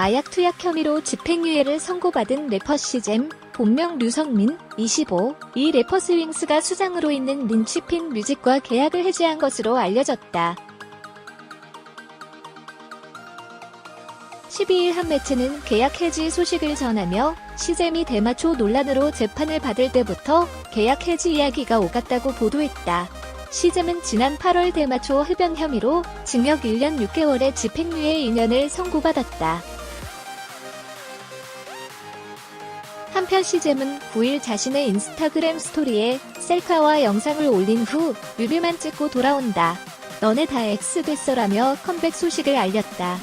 마약 투약 혐의로 집행유예를 선고받은 래퍼 시잼, 본명 류성민, 25. 이 래퍼 스윙스가 수장으로 있는 린치핀 뮤직과 계약을 해지한 것으로 알려졌다. 12일 한 매체는 계약 해지 소식을 전하며 시잼이 대마초 논란으로 재판을 받을 때부터 계약 해지 이야기가 오갔다고 보도했다. 시잼은 지난 8월 대마초 흡연 혐의로 징역 1년 6개월의 집행유예 2년을 선고받았다. 한편 시잼은 9일 자신의 인스타그램 스토리에 셀카와 영상을 올린 후 뮤비만 찍고 돌아온다. 너네 다 X 됐어라며 컴백 소식을 알렸다.